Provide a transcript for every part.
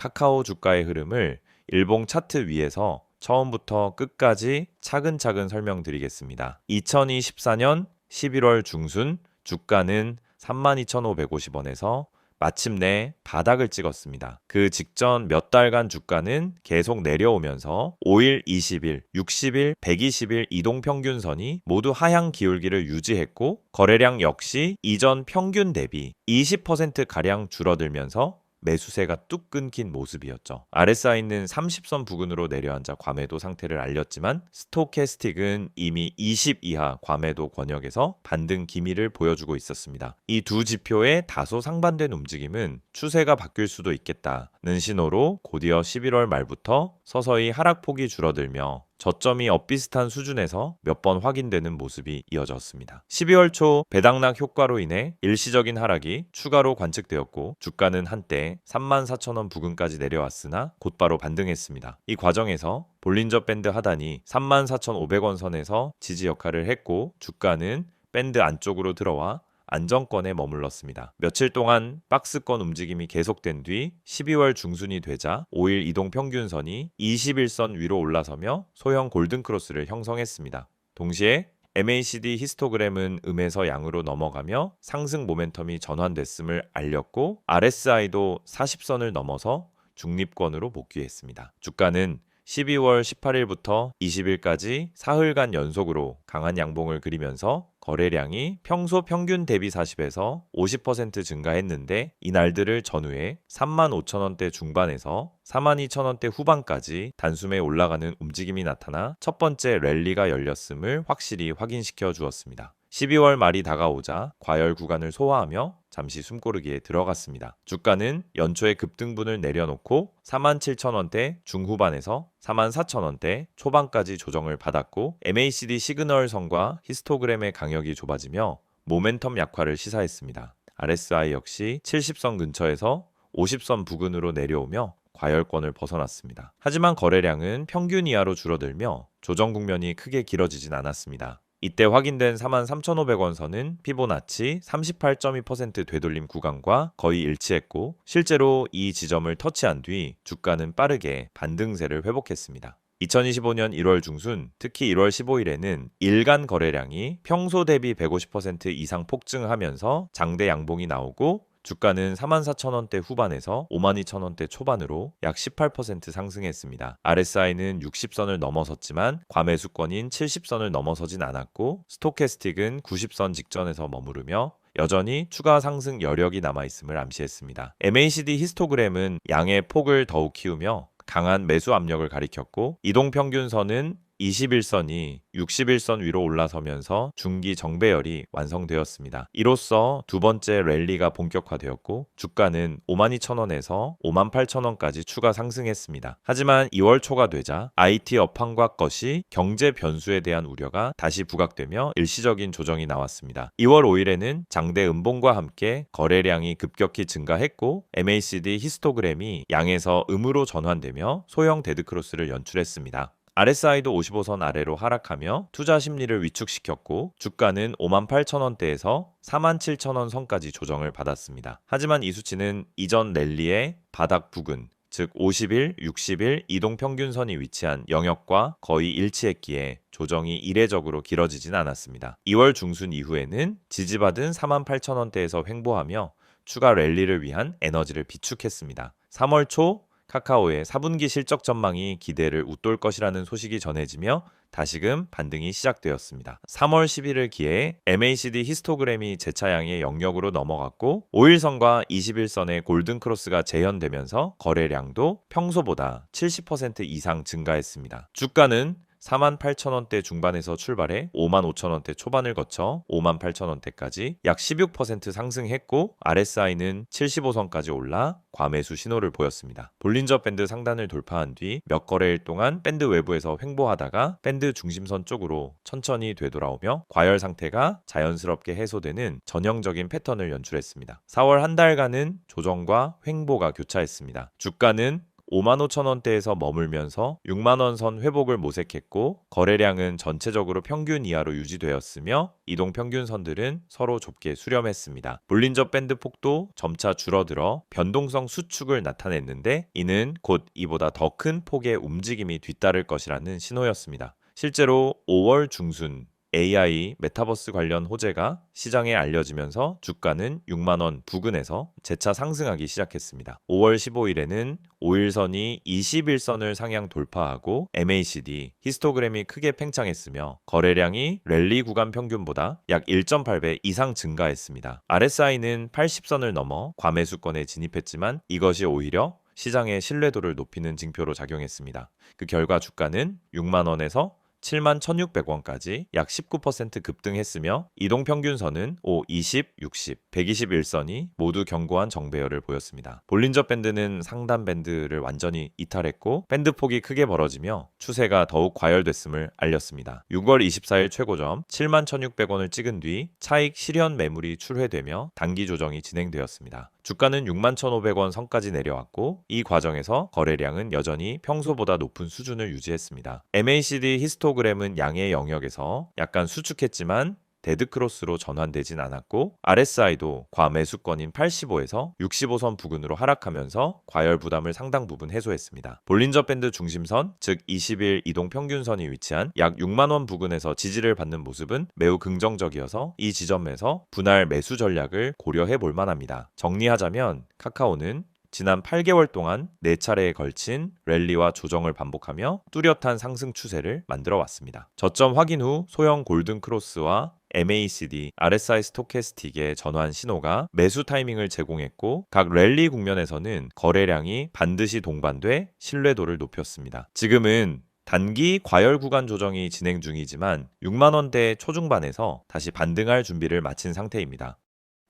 카카오 주가의 흐름을 일봉 차트 위에서 처음부터 끝까지 차근차근 설명드리겠습니다. 2024년 11월 중순 주가는 32,550원에서 마침내 바닥을 찍었습니다. 그 직전 몇 달간 주가는 계속 내려오면서 5일, 20일, 60일, 120일 이동 평균선이 모두 하향 기울기를 유지했고 거래량 역시 이전 평균 대비 20%가량 줄어들면서 매수세가 뚝 끊긴 모습이었죠. RSI는 30선 부근으로 내려앉아 과매도 상태를 알렸지만 스토캐스틱은 이미 20 이하 과매도 권역에서 반등 기미를 보여주고 있었습니다. 이 두 지표의 다소 상반된 움직임은 추세가 바뀔 수도 있겠다는 신호로 곧이어 11월 말부터 서서히 하락폭이 줄어들며 저점이 엇비슷한 수준에서 몇 번 확인되는 모습이 이어졌습니다. 12월 초 배당락 효과로 인해 일시적인 하락이 추가로 관측되었고 주가는 한때 34,000원 부근까지 내려왔으나 곧바로 반등했습니다. 이 과정에서 볼린저 밴드 하단이 34,500원 선에서 지지 역할을 했고 주가는 밴드 안쪽으로 들어와 안정권에 머물렀습니다. 며칠 동안 박스권 움직임이 계속된 뒤 12월 중순이 되자 5일 이동 평균선이 21선 위로 올라서며 소형 골든 크로스를 형성했습니다. 동시에 MACD 히스토그램은 음에서 양으로 넘어가며 상승 모멘텀이 전환됐음을 알렸고 RSI도 40선을 넘어서 중립권으로 복귀했습니다. 주가는 12월 18일부터 20일까지 사흘간 연속으로 강한 양봉을 그리면서 거래량이 평소 평균 대비 40에서 50% 증가했는데 이날들을 전후에 3만 5천 원대 중반에서 4만 2천 원대 후반까지 단숨에 올라가는 움직임이 나타나 첫 번째 랠리가 열렸음을 확실히 확인시켜 주었습니다. 12월 말이 다가오자 과열 구간을 소화하며 잠시 숨고르기에 들어갔습니다. 주가는 연초에 급등분을 내려놓고 47,000원대 중후반에서 44,000원대 초반까지 조정을 받았고 MACD 시그널 선과 히스토그램의 강역이 좁아지며 모멘텀 약화를 시사했습니다. RSI 역시 70선 근처에서 50선 부근으로 내려오며 과열권을 벗어났습니다. 하지만 거래량은 평균 이하로 줄어들며 조정 국면이 크게 길어지진 않았습니다. 이때 확인된 43,500원 선은 피보나치 38.2% 되돌림 구간과 거의 일치했고 실제로 이 지점을 터치한 뒤 주가는 빠르게 반등세를 회복했습니다. 2025년 1월 중순, 특히 1월 15일에는 일간 거래량이 평소 대비 150% 이상 폭증하면서 장대 양봉이 나오고 주가는 44,000원대 후반에서 52,000원대 초반으로 약 18% 상승했습니다. RSI는 60선을 넘어섰지만 과매수권인 70선을 넘어서진 않았고 스토캐스틱은 90선 직전에서 머무르며 여전히 추가 상승 여력이 남아 있음을 암시했습니다. MACD 히스토그램은 양의 폭을 더욱 키우며 강한 매수 압력을 가리켰고 이동평균선은 21선이 61선 위로 올라서면서 중기 정배열이 완성되었습니다. 이로써 두 번째 랠리가 본격화되었고 주가는 52,000원에서 58,000원까지 추가 상승했습니다. 하지만 2월 초가 되자 IT 업황과 것이 경제 변수에 대한 우려가 다시 부각되며 일시적인 조정이 나왔습니다. 2월 5일에는 장대 음봉과 함께 거래량이 급격히 증가했고 MACD 히스토그램이 양에서 음으로 전환되며 소형 데드크로스를 연출했습니다. RSI도 55선 아래로 하락하며 투자 심리를 위축시켰고 주가는 58,000원대에서 47,000원 선까지 조정을 받았습니다. 하지만 이 수치는 이전 랠리의 바닥 부근 즉 50일, 60일 이동 평균선이 위치한 영역과 거의 일치했기에 조정이 이례적으로 길어지진 않았습니다. 2월 중순 이후에는 지지받은 48,000원대에서 횡보하며 추가 랠리를 위한 에너지를 비축했습니다. 3월 초 카카오의 4분기 실적 전망이 기대를 웃돌 것이라는 소식이 전해지며 다시금 반등이 시작되었습니다. 3월 10일을 기해 MACD 히스토그램이 재차양의 영역으로 넘어갔고 5일선과 21선의 골든크로스가 재현되면서 거래량도 평소보다 70% 이상 증가했습니다. 주가는 48,000원대 중반에서 출발해 55,000원대 초반을 거쳐 58,000원대까지 약 16% 상승했고 RSI는 75선까지 올라 과매수 신호를 보였습니다. 볼린저 밴드 상단을 돌파한 뒤 몇 거래일 동안 밴드 외부에서 횡보하다가 밴드 중심선 쪽으로 천천히 되돌아오며 과열 상태가 자연스럽게 해소되는 전형적인 패턴을 연출했습니다. 4월 한 달간은 조정과 횡보가 교차했습니다. 주가는 5만 5천 원대에서 머물면서 6만 원 선 회복을 모색했고 거래량은 전체적으로 평균 이하로 유지되었으며 이동 평균선들은 서로 좁게 수렴했습니다. 볼린저 밴드 폭도 점차 줄어들어 변동성 수축을 나타냈는데 이는 곧 이보다 더 큰 폭의 움직임이 뒤따를 것이라는 신호였습니다. 실제로 5월 중순 AI 메타버스 관련 호재가 시장에 알려지면서 주가는 6만원 부근에서 재차 상승하기 시작했습니다. 5월 15일에는 5일선이 21선을 상향 돌파하고 MACD 히스토그램이 크게 팽창했으며 거래량이 랠리 구간 평균보다 약 1.8배 이상 증가했습니다. RSI는 80선을 넘어 과매수권에 진입했지만 이것이 오히려 시장의 신뢰도를 높이는 징표로 작용했습니다. 그 결과 주가는 6만 원에서 7만 1,600원까지 약 19% 급등했으며 이동 평균선은 5, 20, 60, 121선이 모두 견고한 정배열을 보였습니다. 볼린저 밴드는 상단 밴드를 완전히 이탈했고 밴드 폭이 크게 벌어지며 추세가 더욱 과열됐음을 알렸습니다. 6월 24일 최고점 7만 1,600원을 찍은 뒤 차익 실현 매물이 출회되며 단기 조정이 진행되었습니다. 주가는 6만 1,500원 선까지 내려왔고 이 과정에서 거래량은 여전히 평소보다 높은 수준을 유지했습니다. MACD 히스토그램은 양의 영역에서 약간 수축했지만 데드크로스로 전환되진 않았고 RSI도 과매수권인 85에서 65선 부근으로 하락하면서 과열 부담을 상당 부분 해소했습니다. 볼린저 밴드 중심선, 즉 20일 이동 평균선이 위치한 약 6만 원 부근에서 지지를 받는 모습은 매우 긍정적이어서 이 지점에서 분할 매수 전략을 고려해 볼 만합니다. 정리하자면 카카오는 지난 8개월 동안 4차례에 걸친 랠리와 조정을 반복하며 뚜렷한 상승 추세를 만들어 왔습니다. 저점 확인 후 소형 골든 크로스와 MACD, RSI 스토캐스틱의 전환 신호가 매수 타이밍을 제공했고 각 랠리 국면에서는 거래량이 반드시 동반돼 신뢰도를 높였습니다. 지금은 단기 과열 구간 조정이 진행 중이지만 6만 원대 초중반에서 다시 반등할 준비를 마친 상태입니다.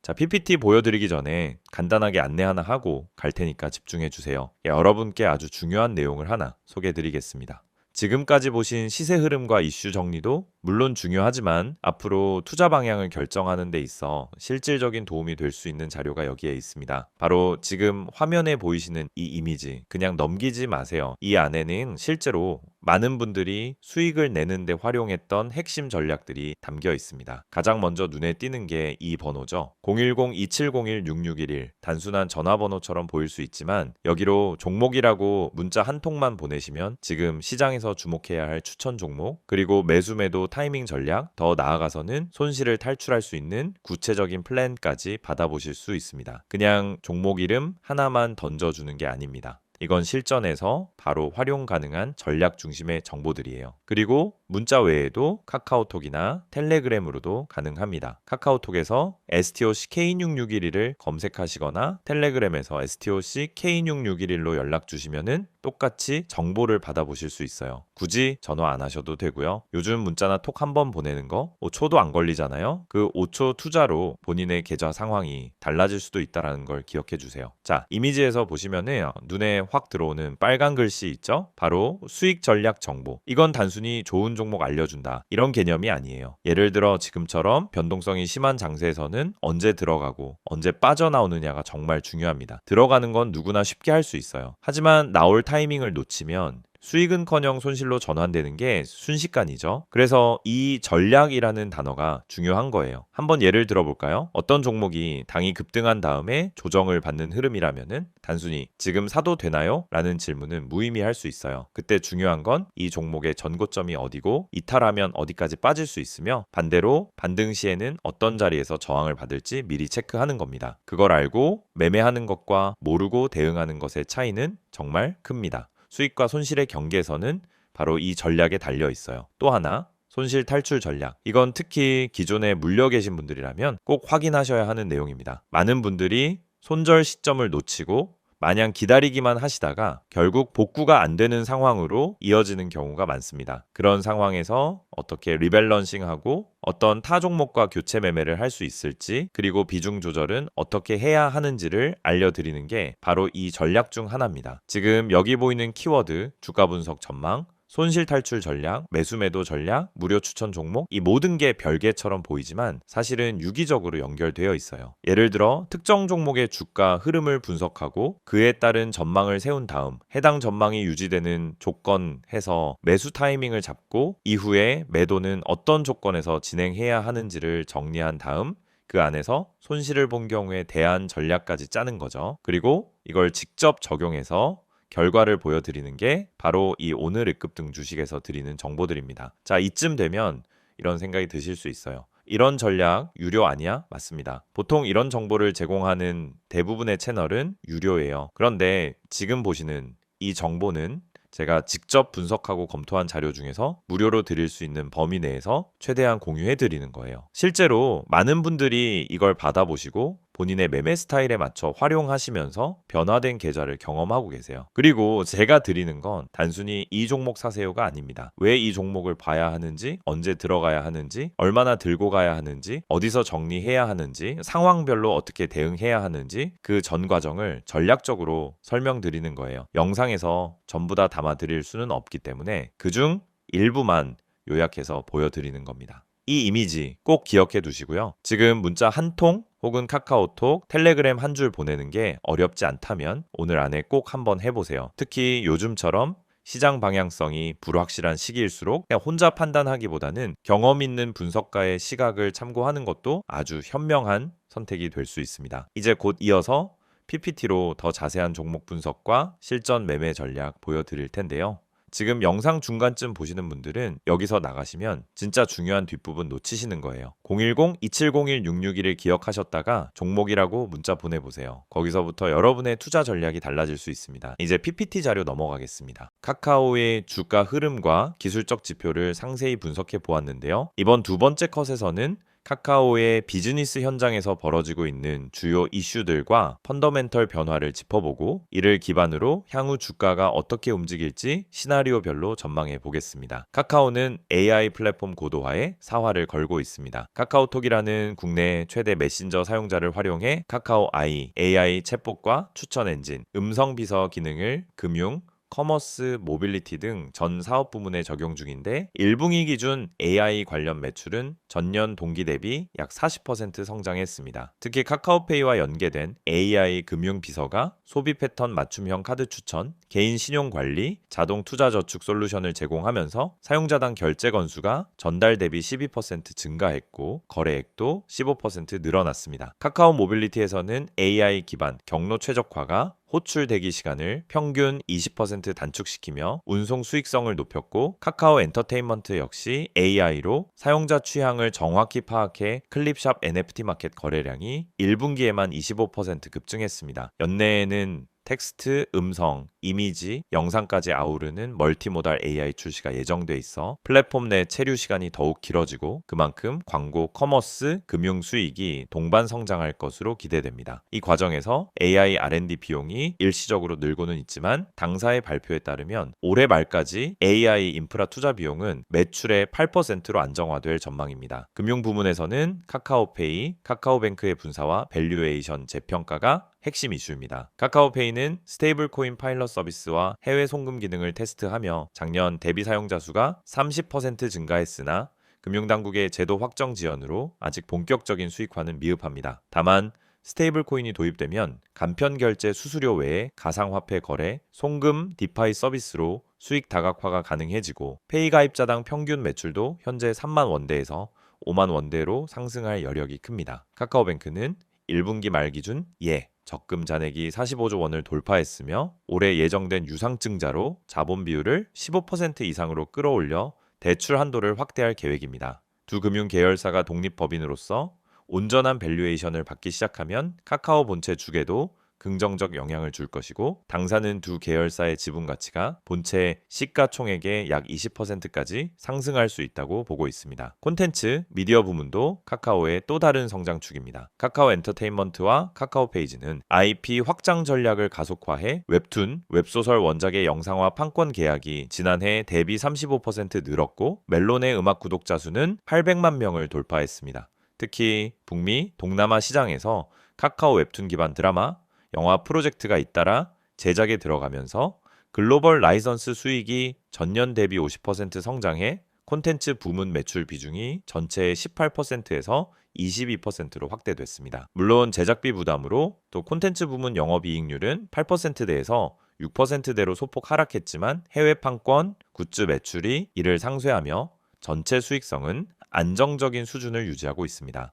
자, PPT 보여드리기 전에 간단하게 안내 하나 하고 갈 테니까 집중해 주세요. 예, 여러분께 아주 중요한 내용을 하나 소개해 드리겠습니다. 지금까지 보신 시세 흐름과 이슈 정리도 물론 중요하지만 앞으로 투자 방향을 결정하는 데 있어 실질적인 도움이 될 수 있는 자료가 여기에 있습니다. 바로 지금 화면에 보이시는 이 이미지 그냥 넘기지 마세요. 이 안에는 실제로 많은 분들이 수익을 내는데 활용했던 핵심 전략들이 담겨 있습니다. 가장 먼저 눈에 띄는 게 이 번호죠. 010-2701-6611 단순한 전화번호처럼 보일 수 있지만 여기로 종목이라고 문자 한 통만 보내시면 지금 시장에서 주목해야 할 추천 종목 그리고 매수 매도 타이밍 전략 더 나아가서는 손실을 탈출할 수 있는 구체적인 플랜까지 받아보실 수 있습니다. 그냥 종목 이름 하나만 던져주는 게 아닙니다. 이건 실전에서 바로 활용 가능한 전략 중심의 정보들이에요. 그리고 문자 외에도 카카오톡이나 텔레그램으로도 가능합니다. 카카오톡에서 STOC K6611을 검색하시거나 텔레그램에서 STOC K6611로 연락 주시면은 똑같이 정보를 받아보실 수 있어요. 굳이 전화 안 하셔도 되고요. 요즘 문자나 톡 한 번 보내는 거 5초도 안 걸리잖아요. 그 5초 투자로 본인의 계좌 상황이 달라질 수도 있다는 걸 기억해 주세요. 자, 이미지에서 보시면은 눈에 확 들어오는 빨간 글씨 있죠? 바로 수익 전략 정보. 이건 단순히 좋은 종목 알려준다. 이런 개념이 아니에요. 예를 들어 지금처럼 변동성이 심한 장세에서는 언제 들어가고 언제 빠져나오느냐가 정말 중요합니다. 들어가는 건 누구나 쉽게 할 수 있어요. 하지만 나올 타이밍을 놓치면 수익은커녕 손실로 전환되는 게 순식간이죠. 그래서 이 전략이라는 단어가 중요한 거예요. 한번 예를 들어볼까요? 어떤 종목이 당이 급등한 다음에 조정을 받는 흐름이라면은 단순히 지금 사도 되나요? 라는 질문은 무의미할 수 있어요. 그때 중요한 건 이 종목의 전고점이 어디고 이탈하면 어디까지 빠질 수 있으며 반대로 반등 시에는 어떤 자리에서 저항을 받을지 미리 체크하는 겁니다. 그걸 알고 매매하는 것과 모르고 대응하는 것의 차이는 정말 큽니다. 수익과 손실의 경계선은 바로 이 전략에 달려 있어요. 또 하나, 손실 탈출 전략. 이건 특히 기존에 물려 계신 분들이라면 꼭 확인하셔야 하는 내용입니다. 많은 분들이 손절 시점을 놓치고 마냥 기다리기만 하시다가 결국 복구가 안 되는 상황으로 이어지는 경우가 많습니다. 그런 상황에서 어떻게 리밸런싱하고 어떤 타 종목과 교체 매매를 할 수 있을지 그리고 비중 조절은 어떻게 해야 하는지를 알려드리는 게 바로 이 전략 중 하나입니다. 지금 여기 보이는 키워드 주가 분석 전망 손실 탈출 전략, 매수 매도 전략, 무료 추천 종목 이 모든 게 별개처럼 보이지만 사실은 유기적으로 연결되어 있어요. 예를 들어 특정 종목의 주가 흐름을 분석하고 그에 따른 전망을 세운 다음 해당 전망이 유지되는 조건 해서 매수 타이밍을 잡고 이후에 매도는 어떤 조건에서 진행해야 하는지를 정리한 다음 그 안에서 손실을 본 경우에 대한 전략까지 짜는 거죠. 그리고 이걸 직접 적용해서 결과를 보여드리는 게 바로 이 오늘 의 급 등 주식에서 드리는 정보들입니다. 자, 이쯤 되면 이런 생각이 드실 수 있어요. 이런 전략 유료 아니야? 맞습니다. 보통 이런 정보를 제공하는 대부분의 채널은 유료예요. 그런데 지금 보시는 이 정보는 제가 직접 분석하고 검토한 자료 중에서 무료로 드릴 수 있는 범위 내에서 최대한 공유해 드리는 거예요. 실제로 많은 분들이 이걸 받아보시고 본인의 매매 스타일에 맞춰 활용하시면서 변화된 계좌를 경험하고 계세요. 그리고 제가 드리는 건 단순히 이 종목 사세요가 아닙니다. 왜 이 종목을 봐야 하는지, 언제 들어가야 하는지, 얼마나 들고 가야 하는지, 어디서 정리해야 하는지, 상황별로 어떻게 대응해야 하는지 그 전 과정을 전략적으로 설명드리는 거예요. 영상에서 전부 다 담아 드릴 수는 없기 때문에 그중 일부만 요약해서 보여드리는 겁니다. 이 이미지 꼭 기억해 두시고요. 지금 문자 한 통 혹은 카카오톡, 텔레그램 한 줄 보내는 게 어렵지 않다면 오늘 안에 꼭 한번 해보세요. 특히 요즘처럼 시장 방향성이 불확실한 시기일수록 혼자 판단하기보다는 경험 있는 분석가의 시각을 참고하는 것도 아주 현명한 선택이 될 수 있습니다. 이제 곧 이어서 PPT로 더 자세한 종목 분석과 실전 매매 전략 보여드릴 텐데요. 지금 영상 중간쯤 보시는 분들은 여기서 나가시면 진짜 중요한 뒷부분 놓치시는 거예요. 010-2701-661을 기억하셨다가 종목이라고 문자 보내보세요. 거기서부터 여러분의 투자 전략이 달라질 수 있습니다. 이제 PPT 자료 넘어가겠습니다. 카카오의 주가 흐름과 기술적 지표를 상세히 분석해 보았는데요. 이번 두 번째 컷에서는 카카오의 비즈니스 현장에서 벌어지고 있는 주요 이슈들과 펀더멘털 변화를 짚어보고 이를 기반으로 향후 주가가 어떻게 움직일지 시나리오별로 전망해 보겠습니다. 카카오는 AI 플랫폼 고도화에 사활을 걸고 있습니다. 카카오톡이라는 국내 최대 메신저 사용자를 활용해 카카오 아이, AI 챗봇과 추천 엔진, 음성 비서 기능을 금융, 커머스, 모빌리티 등 전 사업 부문에 적용 중인데 1분기 기준 AI 관련 매출은 전년 동기 대비 약 40% 성장했습니다. 특히 카카오페이와 연계된 AI 금융 비서가 소비 패턴 맞춤형 카드 추천, 개인 신용 관리, 자동 투자 저축 솔루션을 제공하면서 사용자당 결제 건수가 전달 대비 12% 증가했고 거래액도 15% 늘어났습니다. 카카오 모빌리티에서는 AI 기반 경로 최적화가 호출 대기 시간을 평균 20% 단축시키며 운송 수익성을 높였고 카카오 엔터테인먼트 역시 AI로 사용자 취향을 정확히 파악해 클립샵 NFT 마켓 거래량이 1분기에만 25% 급증했습니다. 연내에는 텍스트, 음성, 이미지, 영상까지 아우르는 멀티모달 AI 출시가 예정돼 있어 플랫폼 내 체류 시간이 더욱 길어지고 그만큼 광고, 커머스, 금융 수익이 동반 성장할 것으로 기대됩니다. 이 과정에서 AI R&D 비용이 일시적으로 늘고는 있지만 당사의 발표에 따르면 올해 말까지 AI 인프라 투자 비용은 매출의 8%로 안정화될 전망입니다. 금융 부문에서는 카카오페이, 카카오뱅크의 분사와 밸류에이션 재평가가 핵심 이슈입니다. 카카오페이는 스테이블 코인 파일럿 서비스와 해외 송금 기능을 테스트하며 작년 대비 사용자 수가 30% 증가했으나 금융당국의 제도 확정 지연으로 아직 본격적인 수익화는 미흡합니다. 다만 스테이블 코인이 도입되면 간편 결제 수수료 외에 가상화폐 거래, 송금, 디파이 서비스로 수익 다각화가 가능해지고 페이 가입자당 평균 매출도 현재 3만 원대에서 5만 원대로 상승할 여력이 큽니다. 카카오뱅크는 1분기 말 기준 예, 적금 잔액이 45조 원을 돌파했으며 올해 예정된 유상증자로 자본 비율을 15% 이상으로 끌어올려 대출 한도를 확대할 계획입니다. 두 금융 계열사가 독립 법인으로서 온전한 밸류에이션을 받기 시작하면 카카오 본체 주계도 긍정적 영향을 줄 것이고 당사는 두 계열사의 지분 가치가 본체 시가총액의 약 20%까지 상승할 수 있다고 보고 있습니다. 콘텐츠, 미디어 부문도 카카오의 또 다른 성장축입니다. 카카오 엔터테인먼트와 카카오 페이지는 IP 확장 전략을 가속화해 웹툰, 웹소설 원작의 영상화 판권 계약이 지난해 대비 35% 늘었고 멜론의 음악 구독자 수는 800만 명을 돌파했습니다. 특히 북미, 동남아 시장에서 카카오 웹툰 기반 드라마, 영화 프로젝트가 잇따라 제작에 들어가면서 글로벌 라이선스 수익이 전년 대비 50% 성장해 콘텐츠 부문 매출 비중이 전체의 18%에서 22%로 확대됐습니다. 물론 제작비 부담으로 또 콘텐츠 부문 영업이익률은 8%대에서 6%대로 소폭 하락했지만 해외 판권, 굿즈 매출이 이를 상쇄하며 전체 수익성은 안정적인 수준을 유지하고 있습니다.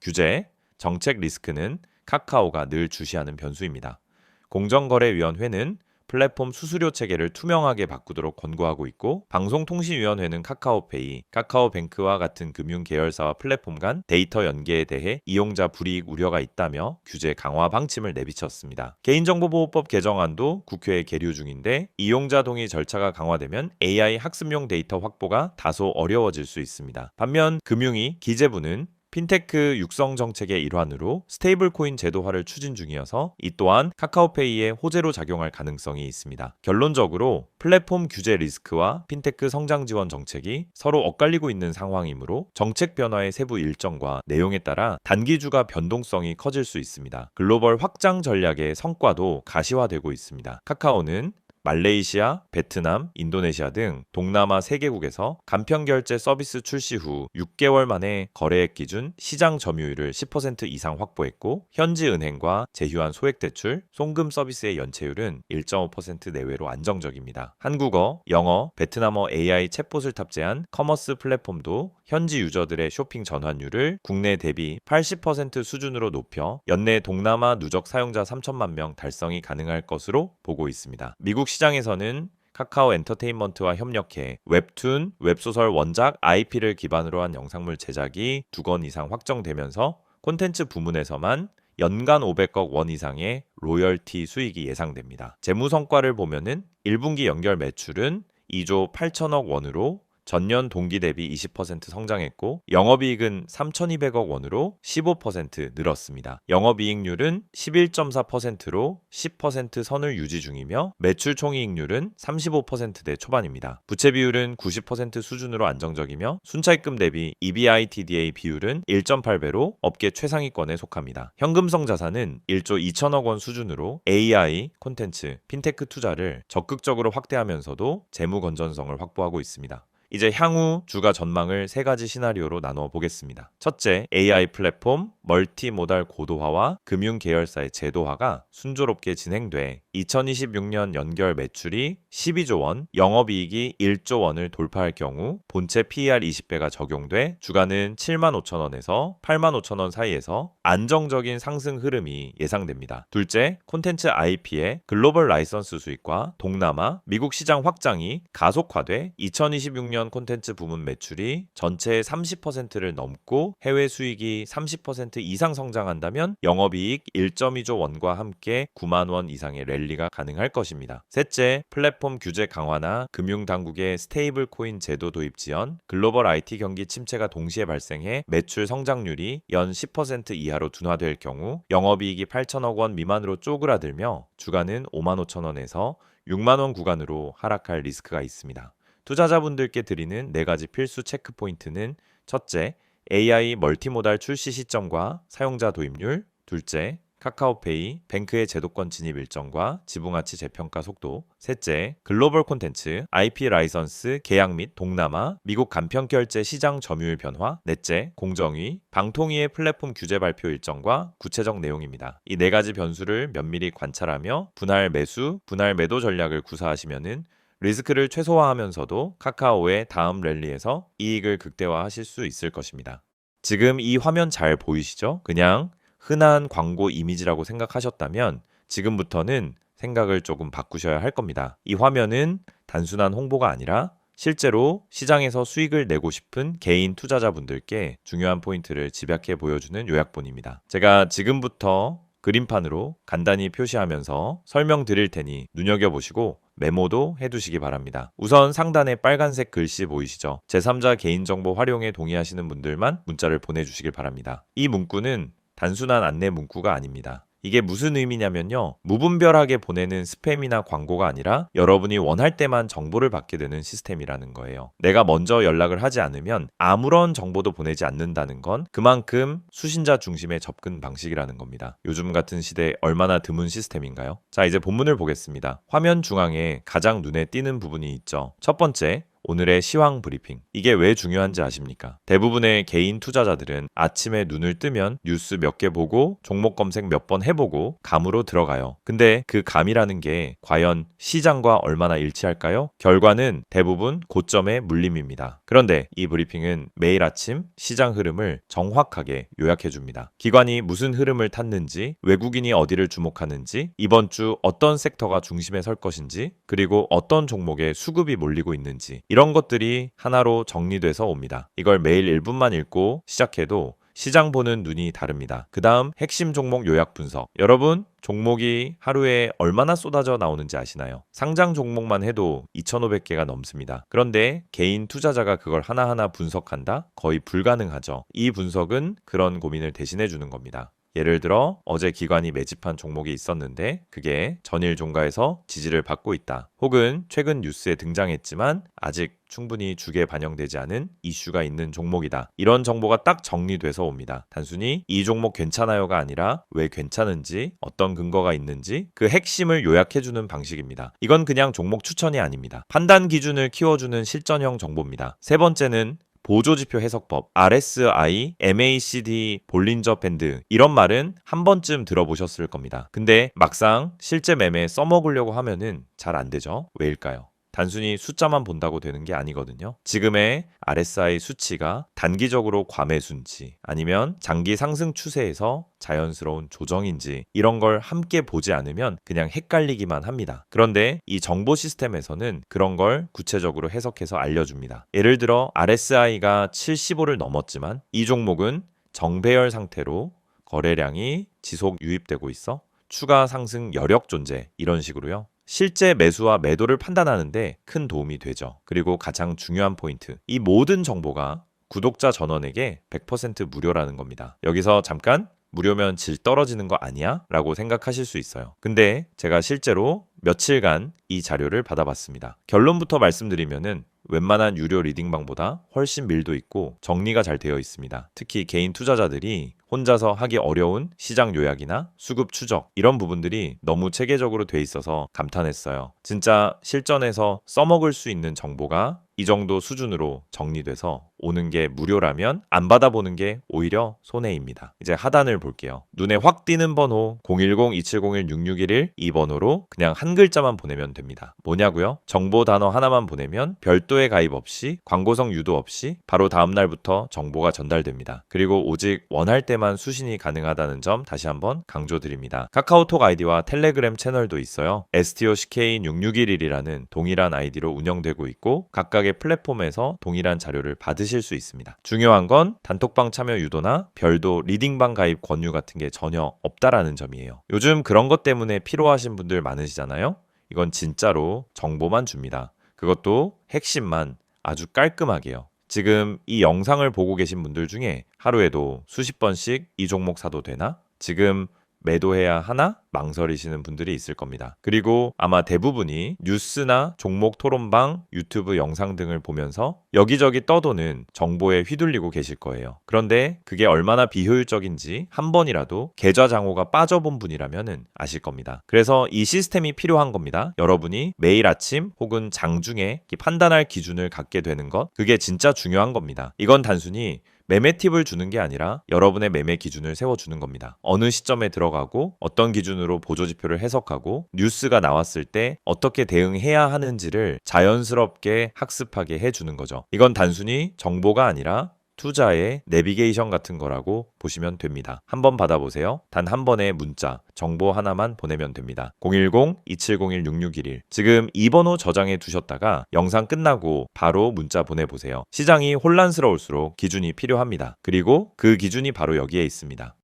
규제, 정책 리스크는 카카오가 늘 주시하는 변수입니다. 공정거래위원회는 플랫폼 수수료 체계를 투명하게 바꾸도록 권고하고 있고 방송통신위원회는 카카오페이, 카카오뱅크와 같은 금융 계열사와 플랫폼 간 데이터 연계에 대해 이용자 불이익 우려가 있다며 규제 강화 방침을 내비쳤습니다. 개인정보보호법 개정안도 국회에 계류 중인데 이용자 동의 절차가 강화되면 AI 학습용 데이터 확보가 다소 어려워질 수 있습니다. 반면 금융위 기재부는 핀테크 육성 정책의 일환으로 스테이블 코인 제도화를 추진 중이어서 이 또한 카카오페이의 호재로 작용할 가능성이 있습니다. 결론적으로 플랫폼 규제 리스크와 핀테크 성장 지원 정책이 서로 엇갈리고 있는 상황이므로 정책 변화의 세부 일정과 내용에 따라 단기 주가 변동성이 커질 수 있습니다. 글로벌 확장 전략의 성과도 가시화되고 있습니다. 카카오는 말레이시아, 베트남, 인도네시아 등 동남아 3개국에서 간편 결제 서비스 출시 후 6개월 만에 거래액 기준 시장 점유율을 10% 이상 확보했고 현지 은행과 제휴한 소액 대출, 송금 서비스의 연체율은 1.5% 내외로 안정적입니다. 한국어, 영어, 베트남어 AI 챗봇을 탑재한 커머스 플랫폼도 현지 유저들의 쇼핑 전환율을 국내 대비 80% 수준으로 높여 연내 동남아 누적 사용자 3천만 명 달성이 가능할 것으로 보고 있습니다. 미국 시 장에서는 카카오 엔터테인먼트와 협력해 웹툰, 웹소설 원작 IP를 기반으로 한 영상물 제작이 두 건 이상 확정되면서 콘텐츠 부문에서만 연간 500억 원 이상의 로열티 수익이 예상됩니다. 재무 성과를 보면은 1분기 연결 매출은 2조 8천억 원으로 전년 동기 대비 20% 성장했고 영업이익은 3,200억 원으로 15% 늘었습니다. 영업이익률은 11.4%로 10% 선을 유지 중이며 매출 총이익률은 35%대 초반입니다. 부채 비율은 90% 수준으로 안정적이며 순차입금 대비 EBITDA 비율은 1.8배로 업계 최상위권에 속합니다. 현금성 자산은 1조 2천억 원 수준으로 AI, 콘텐츠, 핀테크 투자를 적극적으로 확대하면서도 재무 건전성을 확보하고 있습니다. 이제 향후 주가 전망을 세 가지 시나리오로 나누어 보겠습니다. 첫째, AI 플랫폼 멀티모달 고도화와 금융 계열사의 제도화가 순조롭게 진행돼 2026년 연결 매출이 12조 원, 영업이익이 1조 원을 돌파할 경우 본체 PER 20배가 적용돼 주가는 7만 5천 원에서 8만 5천 원 사이에서 안정적인 상승 흐름이 예상됩니다. 둘째, 콘텐츠 IP의 글로벌 라이선스 수익과 동남아, 미국 시장 확장이 가속화돼 2026년 콘텐츠 부문 매출이 전체의 30%를 넘고 해외 수익이 30% 이상 성장한다면 영업이익 1.2조 원과 함께 9만 원 이상의 랠리가 가능할 것입니다. 셋째, 플랫폼 규제 강화나 금융 당국의 스테이블 코인 제도 도입 지연, 글로벌 IT 경기 침체가 동시에 발생해 매출 성장률이 연 10% 이하로 둔화될 경우 영업이익이 8천억 원 미만으로 쪼그라들며 주가는 5만 5천 원에서 6만 원 구간으로 하락할 리스크가 있습니다. 투자자분들께 드리는 네 가지 필수 체크 포인트는 첫째, AI 멀티모달 출시 시점과 사용자 도입률, 둘째, 카카오페이, 뱅크의 제도권 진입 일정과 지분가치 재평가 속도, 셋째, 글로벌 콘텐츠, IP 라이선스 계약 및 동남아, 미국 간편 결제 시장 점유율 변화, 넷째, 공정위, 방통위의 플랫폼 규제 발표 일정과 구체적 내용입니다. 이 네 가지 변수를 면밀히 관찰하며 분할 매수, 분할 매도 전략을 구사하시면은 리스크를 최소화하면서도 카카오의 다음 랠리에서 이익을 극대화하실 수 있을 것입니다. 지금 이 화면 잘 보이시죠? 그냥 흔한 광고 이미지라고 생각하셨다면 지금부터는 생각을 조금 바꾸셔야 할 겁니다. 이 화면은 단순한 홍보가 아니라 실제로 시장에서 수익을 내고 싶은 개인 투자자분들께 중요한 포인트를 집약해 보여주는 요약본입니다. 제가 지금부터 그림판으로 간단히 표시하면서 설명드릴 테니 눈여겨보시고 메모도 해두시기 바랍니다. 우선 상단에 빨간색 글씨 보이시죠? 제3자 개인정보 활용에 동의하시는 분들만 문자를 보내주시길 바랍니다. 이 문구는 단순한 안내 문구가 아닙니다. 이게 무슨 의미냐면요. 무분별하게 보내는 스팸이나 광고가 아니라 여러분이 원할 때만 정보를 받게 되는 시스템이라는 거예요. 내가 먼저 연락을 하지 않으면 아무런 정보도 보내지 않는다는 건 그만큼 수신자 중심의 접근 방식이라는 겁니다. 요즘 같은 시대에 얼마나 드문 시스템인가요? 자, 이제 본문을 보겠습니다. 화면 중앙에 가장 눈에 띄는 부분이 있죠. 첫 번째, 오늘의 시황 브리핑. 이게 왜 중요한지 아십니까? 대부분의 개인 투자자들은 아침에 눈을 뜨면 뉴스 몇 개 보고 종목 검색 몇 번 해보고 감으로 들어가요. 근데 그 감이라는 게 과연 시장과 얼마나 일치할까요? 결과는 대부분 고점의 물림입니다. 그런데 이 브리핑은 매일 아침 시장 흐름을 정확하게 요약해 줍니다. 기관이 무슨 흐름을 탔는지, 외국인이 어디를 주목하는지, 이번 주 어떤 섹터가 중심에 설 것인지, 그리고 어떤 종목에 수급이 몰리고 있는지, 이런 것들이 하나로 정리돼서 옵니다. 이걸 매일 1분만 읽고 시작해도 시장 보는 눈이 다릅니다. 그 다음 핵심 종목 요약 분석. 여러분, 종목이 하루에 얼마나 쏟아져 나오는지 아시나요? 상장 종목만 해도 2,500개가 넘습니다. 그런데 개인 투자자가 그걸 하나하나 분석한다? 거의 불가능하죠. 이 분석은 그런 고민을 대신해 주는 겁니다. 예를 들어 어제 기관이 매집한 종목이 있었는데 그게 전일 종가에서 지지를 받고 있다. 혹은 최근 뉴스에 등장했지만 아직 충분히 주게 반영되지 않은 이슈가 있는 종목이다. 이런 정보가 딱 정리돼서 옵니다. 단순히 이 종목 괜찮아요가 아니라 왜 괜찮은지, 어떤 근거가 있는지 그 핵심을 요약해주는 방식입니다. 이건 그냥 종목 추천이 아닙니다. 판단 기준을 키워주는 실전형 정보입니다. 세 번째는 보조지표 해석법, RSI, MACD, 볼린저 밴드 이런 말은 한 번쯤 들어보셨을 겁니다. 근데 막상 실제 매매에 써먹으려고 하면은 잘 안 되죠. 왜일까요? 단순히 숫자만 본다고 되는 게 아니거든요. 지금의 RSI 수치가 단기적으로 과매수인지 아니면 장기 상승 추세에서 자연스러운 조정인지 이런 걸 함께 보지 않으면 그냥 헷갈리기만 합니다. 그런데 이 정보 시스템에서는 그런 걸 구체적으로 해석해서 알려줍니다. 예를 들어 RSI가 75를 넘었지만 이 종목은 정배열 상태로 거래량이 지속 유입되고 있어 추가 상승 여력 존재 이런 식으로요. 실제 매수와 매도를 판단하는데 큰 도움이 되죠. 그리고 가장 중요한 포인트. 이 모든 정보가 구독자 전원에게 100% 무료라는 겁니다. 여기서 잠깐 무료면 질 떨어지는 거 아니야? 라고 생각하실 수 있어요. 근데 제가 실제로 며칠간 이 자료를 받아봤습니다. 결론부터 말씀드리면은 웬만한 유료 리딩방보다 훨씬 밀도 있고 정리가 잘 되어 있습니다. 특히 개인 투자자들이 혼자서 하기 어려운 시장 요약이나 수급 추적 이런 부분들이 너무 체계적으로 돼 있어서 감탄했어요. 진짜 실전에서 써먹을 수 있는 정보가 이 정도 수준으로 정리돼서 오는 게 무료라면 안 받아보는 게 오히려 손해입니다. 이제 하단을 볼게요. 눈에 확 띄는 번호 010-2701-6611 이 번호로 그냥 한 글자만 보내면 됩니다. 뭐냐고요? 정보 단어 하나만 보내면 별도의 가입 없이 광고성 유도 없이 바로 다음 날부터 정보가 전달됩니다. 그리고 오직 원할 때만 수신이 가능하다는 점 다시 한번 강조드립니다. 카카오톡 아이디와 텔레그램 채널도 있어요. STOCK6611이라는 동일한 아이디로 운영되고 있고 각각의 플랫폼에서 동일한 자료를 받으실 수 있습니다. 중요한 건 단톡방 참여 유도나 별도 리딩방 가입 권유 같은 게 전혀 없다라는 점이에요. 요즘 그런 것 때문에 피로하신 분들 많으시잖아요. 이건 진짜로 정보만 줍니다. 그것도 핵심만 아주 깔끔하게요. 지금 이 영상을 보고 계신 분들 중에 하루에도 수십 번씩 이 종목 사도 되나? 지금 매도해야 하나? 망설이시는 분들이 있을 겁니다. 그리고 아마 대부분이 뉴스나 종목 토론방, 유튜브 영상 등을 보면서 여기저기 떠도는 정보에 휘둘리고 계실 거예요. 그런데 그게 얼마나 비효율적인지 한 번이라도 계좌 장호가 빠져본 분이라면 아실 겁니다. 그래서 이 시스템이 필요한 겁니다. 여러분이 매일 아침 혹은 장중에 판단할 기준을 갖게 되는 것, 그게 진짜 중요한 겁니다. 이건 단순히 매매 팁을 주는 게 아니라 여러분의 매매 기준을 세워주는 겁니다. 어느 시점에 들어가고 어떤 기준으로 보조지표를 해석하고 뉴스가 나왔을 때 어떻게 대응해야 하는지를 자연스럽게 학습하게 해주는 거죠. 이건 단순히 정보가 아니라 투자의 내비게이션 같은 거라고 보시면 됩니다. 한번 받아보세요. 단 한 번의 문자, 정보 하나만 보내면 됩니다. 010-2701-6611. 지금 이 번호 저장해 두셨다가 영상 끝나고 바로 문자 보내보세요. 시장이 혼란스러울수록 기준이 필요합니다. 그리고 그 기준이 바로 여기에 있습니다.